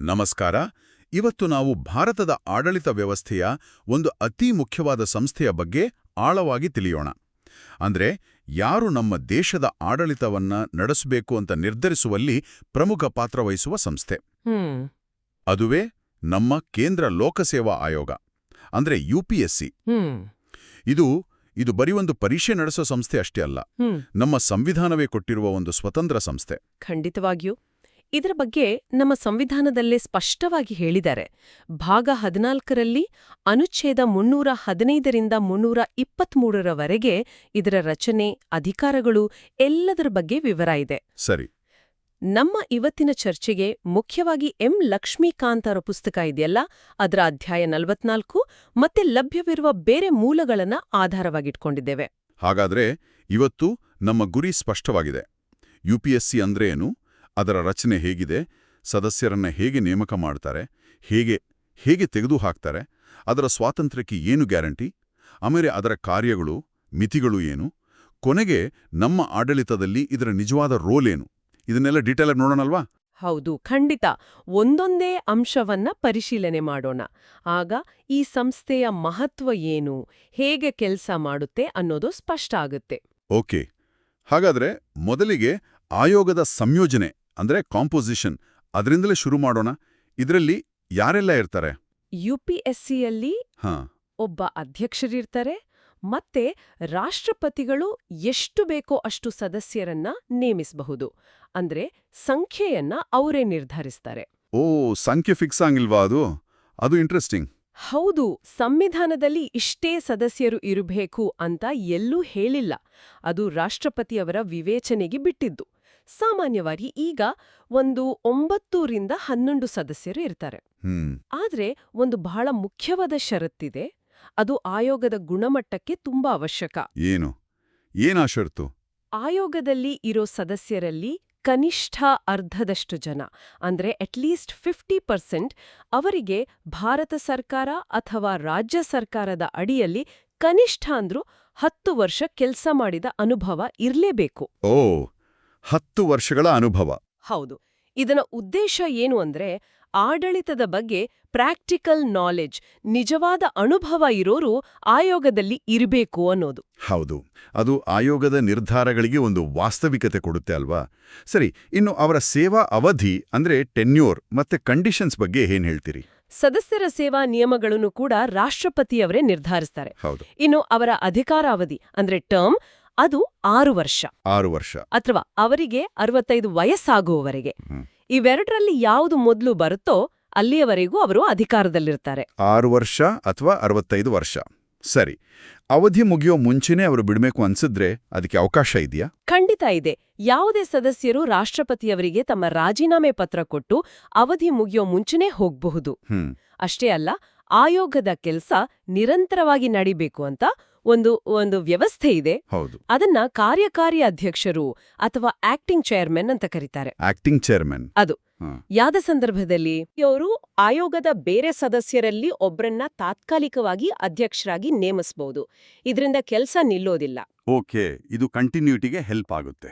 ನಮಸ್ಕಾರ. ಇವತ್ತು ನಾವು ಭಾರತದ ಆಡಳಿತ ವ್ಯವಸ್ಥೆಯ ಒಂದು ಅತಿ ಮುಖ್ಯವಾದ ಸಂಸ್ಥೆಯ ಬಗ್ಗೆ ಆಳವಾಗಿ ತಿಳಿಯೋಣ. ಅಂದ್ರೆ ಯಾರು ನಮ್ಮ ದೇಶದ ಆಡಳಿತವನ್ನ ನಡೆಸಬೇಕು ಅಂತ ನಿರ್ಧರಿಸುವಲ್ಲಿ ಪ್ರಮುಖ ಪಾತ್ರ ವಹಿಸುವ ಸಂಸ್ಥೆ. ಅದುವೇ ನಮ್ಮ ಕೇಂದ್ರ ಲೋಕಸೇವಾ ಆಯೋಗ ಅಂದ್ರೆ ಯುಪಿಎಸ್ಸಿ ಸಿ. ಇದು ಇದು ಬರೀ ಒಂದು ಪರೀಕ್ಷೆ ನಡೆಸೋ ಸಂಸ್ಥೆ ಅಷ್ಟೇ ಅಲ್ಲ. ನಮ್ಮ ಸಂವಿಧಾನವೇ ಕೊಟ್ಟಿರುವ ಒಂದು ಸ್ವತಂತ್ರ ಸಂಸ್ಥೆ. ಖಂಡಿತವಾಗಿಯೂ. ಇದರ ಬಗ್ಗೆ ನಮ್ಮ ಸಂವಿಧಾನದಲ್ಲೇ ಸ್ಪಷ್ಟವಾಗಿ ಹೇಳಿದ್ದಾರೆ. ಭಾಗ ಹದಿನಾಲ್ಕರಲ್ಲಿ ಅನುಚ್ಛೇದ ಮುನ್ನೂರ ಹದಿನೈದರಿಂದ ಮುನ್ನೂರ ಇಪ್ಪತ್ಮೂರರವರೆಗೆ ಇದರ ರಚನೆ ಅಧಿಕಾರಗಳು ಎಲ್ಲದರ ಬಗ್ಗೆ ವಿವರ ಇದೆ. ಸರಿ. ನಮ್ಮ ಇವತ್ತಿನ ಚರ್ಚೆಗೆ ಮುಖ್ಯವಾಗಿ ಎಂ. ಲಕ್ಷ್ಮೀಕಾಂತ್ ಅವರ ಪುಸ್ತಕ ಇದೆಯಲ್ಲ ಅದರ ಅಧ್ಯಾಯ ನಲವತ್ನಾಲ್ಕು ಮತ್ತೆ ಲಭ್ಯವಿರುವ ಬೇರೆ ಮೂಲಗಳನ್ನ ಆಧಾರವಾಗಿಟ್ಕೊಂಡಿದ್ದೇವೆ. ಹಾಗಾದ್ರೆ ಇವತ್ತು ನಮ್ಮ ಗುರಿ ಸ್ಪಷ್ಟವಾಗಿದೆ. ಯುಪಿಎಸ್ಸಿ ಅಂದ್ರೇನು ಏನು? ಅದರ ರಚನೆ ಹೇಗಿದೆ ಸದಸ್ಯರನ್ನ ಹೇಗೆ ನೇಮಕ ಮಾಡ್ತಾರೆ ಹೇಗೆ ಹೇಗೆ ತೆಗೆದುಹಾಕ್ತಾರೆ ಅದರ ಸ್ವಾತಂತ್ರ್ಯಕ್ಕೆ ಏನು ಗ್ಯಾರಂಟಿ ಆಮೇಲೆ ಅದರ ಕಾರ್ಯಗಳು ಮಿತಿಗಳು ಏನು ಕೊನೆಗೆ ನಮ್ಮ ಆಡಳಿತದಲ್ಲಿ ಇದರ ನಿಜವಾದ ರೋಲ್ ಏನು ಇದನ್ನೆಲ್ಲ ಡೀಟೇಲಾಗಿ ನೋಡೋಣಲ್ವಾ? ಹೌದು ಖಂಡಿತ. ಒಂದೊಂದೇ ಅಂಶವನ್ನ ಪರಿಶೀಲನೆ ಮಾಡೋಣ. ಆಗ ಈ ಸಂಸ್ಥೆಯ ಮಹತ್ವ ಏನು ಹೇಗೆ ಕೆಲಸ ಮಾಡುತ್ತೆ ಅನ್ನೋದು ಸ್ಪಷ್ಟ ಆಗುತ್ತೆ. ಓಕೆ. ಹಾಗಾದ್ರೆ ಮೊದಲಿಗೆ ಆಯೋಗದ ಸಂಯೋಜನೆ. ಅಂದ್ರೆ ಕಾಂಪೋಸಿಷನ್ ಅದರಿಂದಲೇ ಶುರು ಮಾಡೋಣ. ಇದರಲ್ಲಿ ಯಾರೆಲ್ಲ ಇರ್ತಾರೆ? ಯು ಪಿ ಎಸ್ ಸಿಯಲ್ಲಿ ಒಬ್ಬ ಅಧ್ಯಕ್ಷರಿರ್ತಾರೆ ಮತ್ತೆ ರಾಷ್ಟ್ರಪತಿಗಳು ಎಷ್ಟು ಬೇಕೋ ಅಷ್ಟು ಸದಸ್ಯರನ್ನ ನೇಮಿಸಬಹುದು. ಅಂದ್ರೆ ಸಂಖ್ಯೆಯನ್ನ ಅವರೇ ನಿರ್ಧರಿಸ್ತಾರೆ. ಓ ಸಂಖ್ಯೆ ಫಿಕ್ಸ್ ಆಗಿಲ್ವಾ ಅದು? ಅದು ಇಂಟ್ರೆಸ್ಟಿಂಗ್ ಹೌದು ಸಂವಿಧಾನದಲ್ಲಿ ಇಷ್ಟೇ ಸದಸ್ಯರು ಇರಬೇಕು ಅಂತ ಎಲ್ಲೂ ಹೇಳಿಲ್ಲ. ಅದು ರಾಷ್ಟ್ರಪತಿಯವರ ವಿವೇಚನೆಗೆ ಬಿಟ್ಟಿದ್ದು. ಸಾಮಾನ್ಯವಾಗಿ ಈಗ ಒಂದು ಒಂಬತ್ತೂರಿಂದ ಹನ್ನೊಂದು ಸದಸ್ಯರು ಇರ್ತಾರೆ. ಆದ್ರೆ ಒಂದು ಬಹಳ ಮುಖ್ಯವಾದ ಷರತ್ತಿದೆ ಅದು ಆಯೋಗದ ಗುಣಮಟ್ಟಕ್ಕೆ ತುಂಬಾ ಅವಶ್ಯಕ. ಏನು? ಏನಾ ಷರತ್ತು? ಆಯೋಗದಲ್ಲಿ ಇರೋ ಸದಸ್ಯರಲ್ಲಿ ಕನಿಷ್ಠ ಅರ್ಧದಷ್ಟು ಜನ ಅಂದ್ರೆ ಅಟ್ಲೀಸ್ಟ್ ಫಿಫ್ಟಿ ಪರ್ಸೆಂಟ್ ಅವರಿಗೆ ಭಾರತ ಸರ್ಕಾರ ಅಥವಾ ರಾಜ್ಯ ಸರ್ಕಾರದ ಅಡಿಯಲ್ಲಿ ಕನಿಷ್ಠ ಅಂದ್ರೂ ಹತ್ತು ವರ್ಷ ಕೆಲಸ ಮಾಡಿದ ಅನುಭವ ಇರಲೇಬೇಕು. ಓ ಹತ್ತು ವರ್ಷಗಳ ಅನುಭವ. ಹೌದು. ಇದನ ಉದ್ದೇಶ ಏನು ಅಂದ್ರೆ ಆಡಳಿತದ ಬಗ್ಗೆ ಪ್ರಾಕ್ಟಿಕಲ್ ನಾಲೆಜ್ ನಿಜವಾದ ಅನುಭವ ಇರೋರು ಆಯೋಗದಲ್ಲಿ ಇರಬೇಕು ಅನ್ನೋದು. ಹೌದು. ಅದು ಆಯೋಗದ ನಿರ್ಧಾರಗಳಿಗೆ ಒಂದು ವಾಸ್ತವಿಕತೆ ಕೊಡುತ್ತೆ ಅಲ್ವಾ? ಸರಿ ಇನ್ನು ಅವರ ಸೇವಾ ಅವಧಿ ಅಂದ್ರೆ ಟೆನ್ಯೂರ್ ಮತ್ತೆ ಕಂಡೀಷನ್ಸ್ ಬಗ್ಗೆ ಏನ್ ಹೇಳ್ತೀರಿ? ಸದಸ್ಯರ ಸೇವಾ ನಿಯಮಗಳನ್ನು ಕೂಡ ರಾಷ್ಟ್ರಪತಿಯವರೇ ನಿರ್ಧರಿಸ್ತಾರೆ. ಹೌದು. ಇನ್ನು ಅವರ ಅಧಿಕಾರಾವಧಿ ಅಂದ್ರೆ ಟರ್ಮ್ ಅದು ಆರು ವರ್ಷ. ಆರು ವರ್ಷ. ಅಥವಾ ಅವರಿಗೆ ಅರವತ್ತೈದು ವಯಸ್ಸಾಗುವವರೆಗೆ. ಇವೆರಡರಲ್ಲಿ ಯಾವುದು ಮೊದಲು ಬರುತ್ತೋ ಅಲ್ಲಿಯವರೆಗೂ ಅವರು ಅಧಿಕಾರದಲ್ಲಿರ್ತಾರೆ. ಆರು ವರ್ಷ ಅಥವಾ ಅರವತ್ತೈದು ವರ್ಷ. ಸರಿ. ಅವಧಿ ಮುಗಿಯೋ ಮುಂಚೆನೇ ಅವರು ಬಿಡಬೇಕು ಅನ್ಸಿದ್ರೆ ಅದಕ್ಕೆ ಅವಕಾಶ ಇದೆಯಾ? ಖಂಡಿತ ಇದೆ. ಯಾವುದೇ ಸದಸ್ಯರು ರಾಷ್ಟ್ರಪತಿಯವರಿಗೆ ತಮ್ಮ ರಾಜೀನಾಮೆ ಪತ್ರ ಕೊಟ್ಟು ಅವಧಿ ಮುಗಿಯೋ ಮುಂಚೆನೇ ಹೋಗಬಹುದು. ಅಷ್ಟೇ ಅಲ್ಲ ಆಯೋಗದ ಕೆಲಸ ನಿರಂತರವಾಗಿ ನಡಿಬೇಕು ಅಂತ ಒಂದು ಒಂದು ವ್ಯವಸ್ಥೆ ಇದೆ. ಹೌದು. ಅದನ್ನ ಕಾರ್ಯಕಾರಿ ಅಧ್ಯಕ್ಷರು ಅಥವಾ ಆಕ್ಟಿಂಗ್ ಚೇರ್ಮನ್ ಅಂತ ಕರೀತಾರೆ. ಆಕ್ಟಿಂಗ್ ಚೇರ್ಮನ್ ಅದು. ಯಾದ ಸಂದರ್ಭದಲ್ಲಿ ಅವರು ಆಯೋಗದ ಬೇರೆ ಸದಸ್ಯರಲ್ಲಿ ಒಬ್ಬರನ್ನ ತಾತ್ಕಾಲಿಕವಾಗಿ ಅಧ್ಯಕ್ಷರಾಗಿ ನೇಮಿಸಬಹುದು ಇದರಿಂದ ಕೆಲಸ ನಿಲ್ಲೋದಿಲ್ಲ. ಓಕೆ ಇದು ಕಂಟಿನ್ಯೂಟಿಗೆ ಹೆಲ್ಪ್ ಆಗುತ್ತೆ.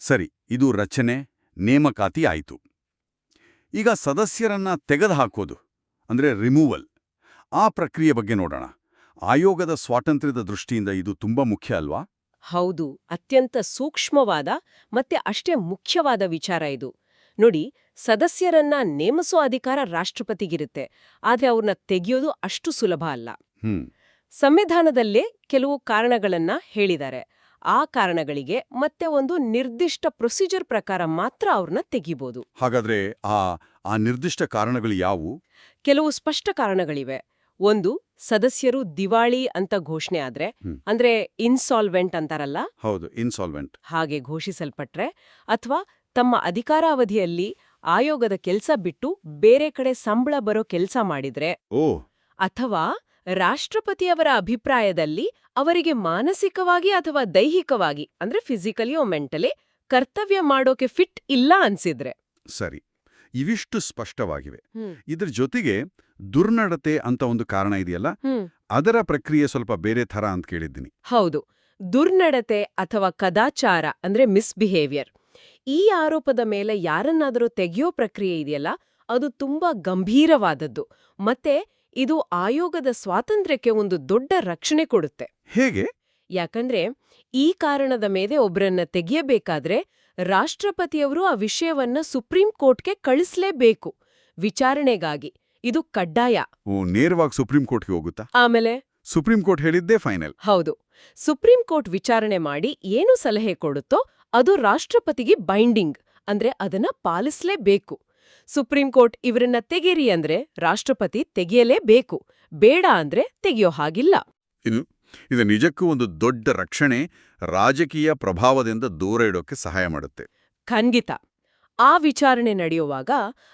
ಸರಿ ಇದು ರಚನೆ ನೇಮಕಾತಿ ಆಯಿತು. ಈಗ ಸದಸ್ಯರನ್ನ ತೆಗೆದುಹಾಕೋದು ಅಂದ್ರೆ ರಿಮೂವಲ್ ಆ ಪ್ರಕ್ರಿಯೆ ಬಗ್ಗೆ ನೋಡೋಣ. ಆಯೋಗದ ಸ್ವಾತಂತ್ರ್ಯದ ದೃಷ್ಟಿಯಿಂದ ಇದು ತುಂಬಾ ಮುಖ್ಯ ಅಲ್ವಾ? ಹೌದು ಅತ್ಯಂತ ಸೂಕ್ಷ್ಮವಾದ ಮತ್ತೆ ಅಷ್ಟೇ ಮುಖ್ಯವಾದ ವಿಚಾರ ಇದು. ನೋಡಿ ಸದಸ್ಯರನ್ನ ನೇಮಿಸೋ ಅಧಿಕಾರ ರಾಷ್ಟ್ರಪತಿಗಿರುತ್ತೆ ಆದ್ರೆ ಅವ್ರನ್ನ ತೆಗೆಯೋದು ಅಷ್ಟು ಸುಲಭ ಅಲ್ಲ. ಸಂವಿಧಾನದಲ್ಲೇ ಕೆಲವು ಕಾರಣಗಳನ್ನ ಹೇಳಿದ್ದಾರೆ. ಆ ಕಾರಣಗಳಿಗೆ ಮತ್ತೆ ಒಂದು ನಿರ್ದಿಷ್ಟ ಪ್ರೊಸೀಜರ್ ಪ್ರಕಾರ ಮಾತ್ರ ಅವ್ರನ್ನ ತೆಗಿಬೋದು. ಹಾಗಾದ್ರೆ ಆ ಆ ನಿರ್ದಿಷ್ಟ ಕಾರಣಗಳು ಯಾವುವು? ಕೆಲವು ಸ್ಪಷ್ಟ ಕಾರಣಗಳಿವೆ. ಒಂದು ಸದಸ್ಯರು ದಿವಾಳಿ ಅಂತ ಘೋಷಣೆ ಆದ್ರೆ. ಅಂದ್ರೆ ಇನ್ಸಾಲ್ವೆಂಟ್ ಅಂತಾರಲ್ಲ? ಹೌದು ಇನ್ಸಾಲ್ವೆಂಟ್ ಹಾಗೆ ಘೋಷಿಸಲ್ಪಟ್ರೆ ಅಥವಾ ತಮ್ಮ ಅಧಿಕಾರಾವಧಿಯಲ್ಲಿ ಆಯೋಗದ ಕೆಲಸ ಬಿಟ್ಟು ಬೇರೆ ಕಡೆ ಸಂಬಳ ಬರೋ ಕೆಲಸ ಮಾಡಿದ್ರೆ ಓ. ಅಥವಾ ರಾಷ್ಟ್ರಪತಿಯವರ ಅಭಿಪ್ರಾಯದಲ್ಲಿ ಅವರಿಗೆ ಮಾನಸಿಕವಾಗಿ ಅಥವಾ ದೈಹಿಕವಾಗಿ ಅಂದ್ರೆ ಫಿಸಿಕಲಿ ಓ ಮೆಂಟಲಿ ಕರ್ತವ್ಯ ಮಾಡೋಕೆ ಫಿಟ್ ಇಲ್ಲ ಅನ್ಸಿದ್ರೆ. ಸರಿ. ಇವಿಷ್ಟು ಸ್ಪಷ್ಟವಾಗಿವೆ. ಇದರ ಜೊತೆಗೆ ದುರ್ನಡತೆ ಅಂತ ಒಂದು ಕಾರಣ ಇದೆಯಲ್ಲ? ಅದರ ಪ್ರಕ್ರಿಯೆ ಸ್ವಲ್ಪ ಬೇರೆ ಥರ ಅಂತ ಕೇಳಿದ್ದೀನಿ. ಹೌದು. ದುರ್ನಡತೆ ಅಥವಾ ಕದಾಚಾರ ಅಂದ್ರೆ ಮಿಸ್ಬಿಹೇವಿಯರ್. ಈ ಆರೋಪದ ಮೇಲೆ ಯಾರನ್ನಾದರೂ ತೆಗೆಯೋ ಪ್ರಕ್ರಿಯೆ ಇದೆಯಲ್ಲ? ಅದು ತುಂಬಾ ಗಂಭೀರವಾದದ್ದು. ಮತ್ತೆ ಇದು ಆಯೋಗದ ಸ್ವಾತಂತ್ರ್ಯಕ್ಕೆ ಒಂದು ದೊಡ್ಡ ರಕ್ಷಣೆ ಕೊಡುತ್ತೆ. ಹೇಗೆ? ಯಾಕಂದ್ರೆ ಈ ಕಾರಣದ ಮೇಲೆ ಒಬ್ಬರನ್ನ ತೆಗೆಯಬೇಕಾದ್ರೆ ರಾಷ್ಟ್ರಪತಿಯವರು ಆ ವಿಷಯವನ್ನ ಸುಪ್ರೀಂ ಕೋರ್ಟ್ಗೆ ಕಳಿಸ್ಲೇಬೇಕು. ವಿಚಾರಣೆಗಾಗಿ. ಇದು ಕಡ್ಡಾಯ. ನೇರವಾಗಿ ಸುಪ್ರೀಂ ಕೋರ್ಟ್ಗೆ ಹೋಗುತ್ತಾ? ಆಮೇಲೆ? ಸುಪ್ರೀಂ ಕೋರ್ಟ್ ಹೇಳಿದ್ದೇ ಫೈನಲ್. ಹೌದು. ಸುಪ್ರೀಂ ಕೋರ್ಟ್ ವಿಚಾರಣೆ ಮಾಡಿ ಏನು ಸಲಹೆ ಕೊಡುತ್ತೋ ಅದು ರಾಷ್ಟ್ರಪತಿಗೆ ಬೈಂಡಿಂಗ್ ಅಂದ್ರೆ ಅದನ್ನ ಪಾಲಿಸಲೇಬೇಕು. ಸುಪ್ರೀಂ ಕೋರ್ಟ್ ಇವರನ್ನ ತೆಗೀರಿ ಅಂದ್ರೆ ರಾಷ್ಟ್ರಪತಿ ತೆಗೆಯಲೇಬೇಕು. ಬೇಡ ಅಂದ್ರೆ ತೆಗೆಯೋ ಹಾಗಿಲ್ಲ. ಇದು ನಿಜಕ್ಕೂ ಒಂದು ದೊಡ್ಡ ರಕ್ಷಣೆ ರಾಜಕೀಯ ಪ್ರಭಾವದಿಂದ ದೂರ ಇಡೋಕೆ ಸಹಾಯ ಮಾಡುತ್ತೆ. ಖಂಡಿತ. ಆ ವಿಚಾರಣೆ ನಡೆಯುವಾಗ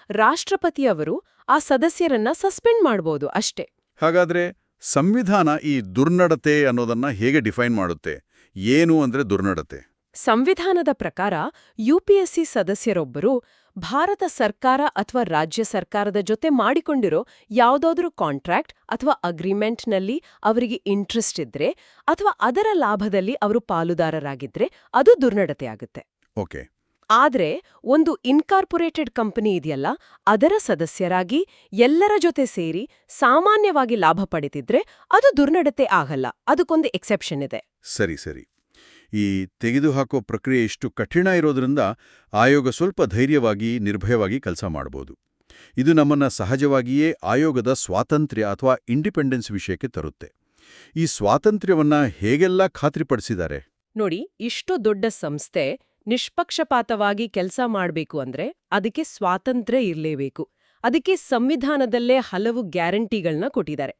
ರಾಷ್ಟ್ರಪತಿಯವರು ಆ ಸದಸ್ಯರನ್ನ ಸಸ್ಪೆಂಡ್ ಮಾಡ್ಬೋದು ಅಷ್ಟೇ. ಹಾಗಾದ್ರೆ ಸಂವಿಧಾನ ಈ ದುರ್ನಡತೆ ಅನ್ನೋದನ್ನ ಹೇಗೆ ಡಿಫೈನ್ ಮಾಡುತ್ತೆ? ಏನು ಅಂದ್ರೆ ದುರ್ನಡತೆ? ಸಂವಿಧಾನದ ಪ್ರಕಾರ ಯುಪಿಎಸ್ಸಿ ಸದಸ್ಯರೊಬ್ಬರು ಭಾರತ ಸರ್ಕಾರ ಅಥವಾ ರಾಜ್ಯ ಸರ್ಕಾರದ ಜೊತೆ ಮಾಡಿಕೊಂಡಿರೋ ಯಾವುದಾದ್ರೂ ಕಾಂಟ್ರಾಕ್ಟ್ ಅಥವಾ ಅಗ್ರಿಮೆಂಟ್ನಲ್ಲಿ ಅವರಿಗೆ ಇಂಟ್ರೆಸ್ಟ್ ಇದ್ರೆ ಅಥವಾ ಅದರ ಲಾಭದಲ್ಲಿ ಅವರು ಪಾಲುದಾರರಾಗಿದ್ರೆ ಅದು ದುರ್ನಡತೆಯಾಗುತ್ತೆ ಓಕೆ. ಆದ್ರೆ ಒಂದು ಇನ್ಕಾರ್ಪೊರೇಟೆಡ್ ಕಂಪನಿ ಇದೆಯಲ್ಲ ಅದರ ಸದಸ್ಯರಾಗಿ ಎಲ್ಲರ ಜೊತೆ ಸೇರಿ ಸಾಮಾನ್ಯವಾಗಿ ಲಾಭ ಪಡೆದಿದ್ರೆ ಅದು ದುರ್ನಡತೆ ಆಗಲ್ಲ ಅದಕ್ಕೊಂದು ಎಕ್ಸೆಪ್ಷನ್ ಇದೆ. ಸರಿ ಸರಿ. ಈ ತೆಗೆದುಹಾಕೋ ಪ್ರಕ್ರಿಯೆ ಇಷ್ಟು ಕಠಿಣ ಇರೋದ್ರಿಂದ ಆಯೋಗ ಸ್ವಲ್ಪ ಧೈರ್ಯವಾಗಿ ನಿರ್ಭಯವಾಗಿ ಕೆಲಸ ಮಾಡಬಹುದು ಇದು ನಮ್ಮನ್ನ ಸಹಜವಾಗಿಯೇ ಆಯೋಗದ ಸ್ವಾತಂತ್ರ್ಯ ಅಥವಾ ಇಂಡಿಪೆಂಡೆನ್ಸ್ ವಿಷಯಕ್ಕೆ ತರುತ್ತೆ. ಈ ಸ್ವಾತಂತ್ರ್ಯವನ್ನ ಹೇಗೆಲ್ಲ ಖಾತ್ರಿಪಡಿಸಿದ್ದಾರೆ? ನೋಡಿ ಇಷ್ಟು ದೊಡ್ಡ ಸಂಸ್ಥೆ ನಿಷ್ಪಕ್ಷಪಾತವಾಗಿ ಕೆಲಸ ಮಾಡಬೇಕು ಅಂದ್ರೆ ಅದಕ್ಕೆ ಸ್ವಾತಂತ್ರ್ಯ ಇರಲೇಬೇಕು. ಅದಕ್ಕೆ ಸಂವಿಧಾನದಲ್ಲೇ ಹಲವು ಗ್ಯಾರಂಟಿಗಳನ್ನ ಕೊಟ್ಟಿದ್ದಾರೆ.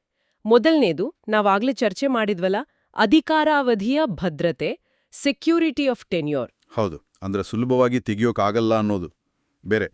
ಮೊದಲನೇದು ನಾವಾಗ್ಲೇ ಚರ್ಚೆ ಮಾಡಿದ್ವಲ್ಲ ಅಧಿಕಾರಾವಧಿಯ ಭದ್ರತೆ ಸೆಕ್ಯೂರಿಟಿ ಆಫ್ ಟೆನ್ಯೂರ್ ಹೌದು ಅಂದ್ರೆ ಸುಲಭವಾಗಿ ತೆಗಿಯೋಕ್ಕಾಗಲ್ಲ ಅನ್ನೋದು. ಬೇರೆ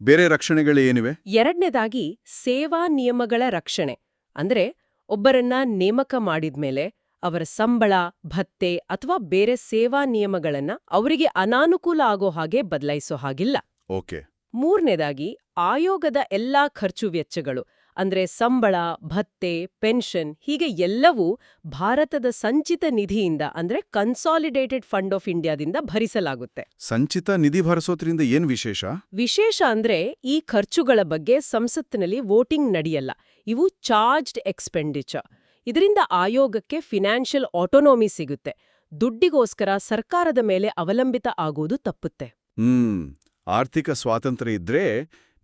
ಬೇರೆ ರಕ್ಷಣೆಗಳೇನಿವೆ ಎರಡನೇದಾಗಿ ಸೇವಾ ನಿಯಮಗಳ ರಕ್ಷಣೆ. ಅಂದ್ರೆ ಒಬ್ಬರನ್ನ ನೇಮಕ ಮಾಡಿದ್ಮೇಲೆ ಅವರ ಸಂಬಳ ಭತ್ತೆ ಅಥವಾ ಬೇರೆ ಸೇವಾ ನಿಯಮಗಳನ್ನ ಅವರಿಗೆ ಅನಾನುಕೂಲ ಆಗೋ ಹಾಗೆ ಬದಲಾಯಿಸೋ ಹಾಗಿಲ್ಲ. ಓಕೆ. ಮೂರನೇದಾಗಿ ಆಯೋಗದ ಎಲ್ಲಾ ಖರ್ಚು ವೆಚ್ಚಗಳು ಅಂದ್ರೆ ಸಂಬಳ ಭತ್ತೆ ಪೆನ್ಷನ್ ಹೀಗೆ ಎಲ್ಲವೂ ಭಾರತದ ಸಂಚಿತ ನಿಧಿಯಿಂದ ಅಂದ್ರೆ ಕನ್ಸಾಲಿಡೇಟೆಡ್ ಫಂಡ್ ಆಫ್ ಇಂಡಿಯಾದಿಂದ ಭರಿಸಲಾಗುತ್ತೆ. ಸಂಚಿತ ನಿಧಿ ಭರಿಸೋದ್ರಿಂದ ಏನ್ ವಿಶೇಷ? ವಿಶೇಷ ಅಂದ್ರೆ ಈ ಖರ್ಚುಗಳ ಬಗ್ಗೆ ಸಂಸತ್ತಿನಲ್ಲಿ ವೋಟಿಂಗ್ ನಡೆಯಲ್ಲ. ಇವು ಚಾರ್ಜ್ಡ್ ಎಕ್ಸ್ಪೆಂಡಿಚರ್. ಇದರಿಂದ ಆಯೋಗಕ್ಕೆ ಫಿನಾನ್ಷಿಯಲ್ ಆಟೋನೋಮಿ ಸಿಗುತ್ತೆ. ದುಡ್ಡಿಗೋಸ್ಕರ ಸರ್ಕಾರದ ಮೇಲೆ ಅವಲಂಬಿತ ಆಗೋದು ತಪ್ಪುತ್ತೆ. ಹ್ಮ್ ಆರ್ಥಿಕ ಸ್ವಾತಂತ್ರ್ಯ ಇದ್ರೆ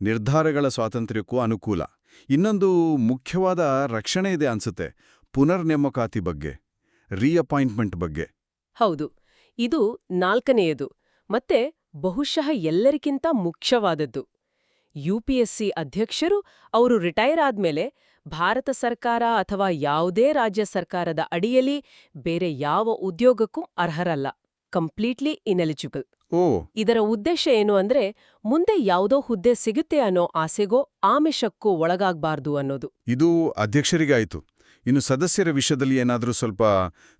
ನಿರ್ಧಾರಗಳ ಸ್ವಾತಂತ್ರ್ಯಕ್ಕೂ ಅನುಕೂಲ. ಇನ್ನೊಂದು ಮುಖ್ಯವಾದ ರಕ್ಷಣೆ ಇದೆ ಅನ್ಸುತ್ತೆ ಪುನರ್ ನೇಮಕಾತಿ ಬಗ್ಗೆ ರೀಅಪಾಯಿಂಟ್ಮೆಂಟ್ ಬಗ್ಗೆ. ಹೌದು ಇದು ನಾಲ್ಕನೆಯದು ಮತ್ತೆ ಬಹುಶಃ ಎಲ್ಲರಿಗಿಂತ ಮುಖ್ಯವಾದದ್ದು. ಯುಪಿಎಸ್ಸಿ ಅಧ್ಯಕ್ಷರು ಅವರು ರಿಟೈರ್ ಆದ್ಮೇಲೆ ಭಾರತ ಸರ್ಕಾರ ಅಥವಾ ಯಾವುದೇ ರಾಜ್ಯ ಸರ್ಕಾರದ ಅಡಿಯಲ್ಲಿ ಬೇರೆ ಯಾವ ಉದ್ಯೋಗಕ್ಕೂ ಅರ್ಹರಲ್ಲ. ಕಂಪ್ಲೀಟ್ಲಿ ಇನೆಲಿಜಿಬಲ್ ಓ. ಇದರ ಉದ್ದೇಶ ಏನು ಅಂದ್ರೆ ಮುಂದೆ ಯಾವುದೋ ಹುದ್ದೆ ಸಿಗುತ್ತೆ ಅನ್ನೋ ಆಸೆಗೋ ಆಮಿಷಕ್ಕೂ ಒಳಗಾಗಬಾರ್ದು ಅನ್ನೋದು. ಇದು ಅಧ್ಯಕ್ಷರಿಗಾಯ್ತು. ಇನ್ನು ಸದಸ್ಯರ ವಿಷಯದಲ್ಲಿ ಏನಾದರೂ ಸ್ವಲ್ಪ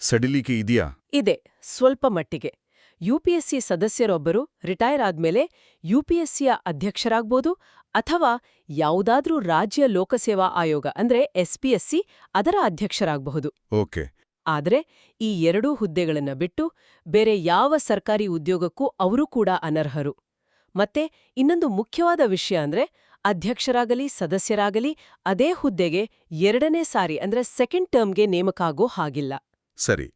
ಸಡಿಲಿಕೆ ಇದೆಯಾ? ಇದೆ ಸ್ವಲ್ಪ ಮಟ್ಟಿಗೆ. ಯುಪಿಎಸ್ಸಿ ಸದಸ್ಯರೊಬ್ಬರು ರಿಟೈರ್ ಆದ್ಮೇಲೆ ಯುಪಿಎಸ್ಸಿಯ ಅಧ್ಯಕ್ಷರಾಗ್ಬೋದು ಅಥವಾ ಯಾವುದಾದ್ರೂ ರಾಜ್ಯ ಲೋಕಸೇವಾ ಆಯೋಗ ಅಂದ್ರೆ ಎಸ್ಪಿಎಸ್ಸಿ ಅದರ ಅಧ್ಯಕ್ಷರಾಗಬಹುದು. ಓಕೆ. ಆದರೆ ಈ ಎರಡೂ ಹುದ್ದೆಗಳನ್ನ ಬಿಟ್ಟು ಬೇರೆ ಯಾವ ಸರ್ಕಾರಿ ಉದ್ಯೋಗಕ್ಕೂ ಅವರೂ ಕೂಡ ಅನರ್ಹರು. ಮತ್ತೆ ಇನ್ನೊಂದು ಮುಖ್ಯವಾದ ವಿಷಯ ಅಂದ್ರೆ ಅಧ್ಯಕ್ಷರಾಗಲಿ ಸದಸ್ಯರಾಗಲಿ ಅದೇ ಹುದ್ದೆಗೆ ಎರಡನೇ ಸಾರಿ ಅಂದ್ರೆ ಸೆಕೆಂಡ್ ಟರ್ಮ್ಗೆ ನೇಮಕ ಆಗೋ ಹಾಗಿಲ್ಲ. ಸರಿ.